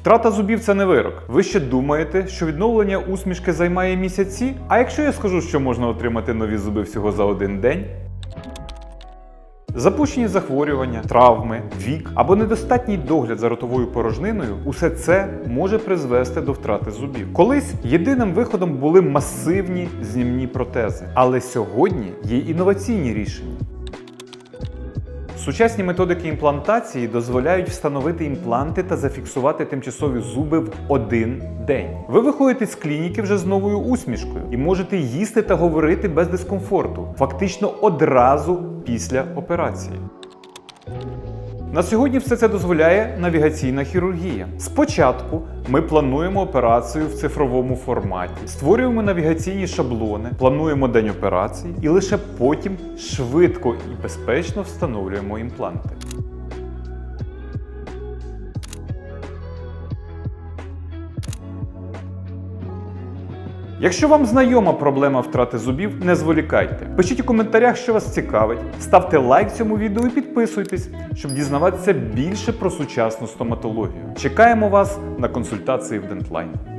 Втрата зубів це не вирок. Ви ще думаєте, що відновлення усмішки займає місяці? А якщо я скажу, що можна отримати нові зуби всього за один день? Запущені захворювання, травми, вік або недостатній догляд за ротовою порожниною усе це може призвести до втрати зубів. Колись єдиним виходом були масивні знімні протези, але сьогодні є інноваційні рішення. Сучасні методики імплантації дозволяють встановити імпланти та зафіксувати тимчасові зуби в один день. Ви виходите з клініки вже з новою усмішкою і можете їсти та говорити без дискомфорту, фактично одразу після операції. На сьогодні все це дозволяє навігаційна хірургія. Спочатку ми плануємо операцію в цифровому форматі, створюємо навігаційні шаблони, плануємо день операції і лише потім швидко і безпечно встановлюємо імпланти. Якщо вам знайома проблема втрати зубів, не зволікайте. Пишіть у коментарях, що вас цікавить, ставте лайк цьому відео і підписуйтесь, щоб дізнаватися більше про сучасну стоматологію. Чекаємо вас на консультації в Dentline.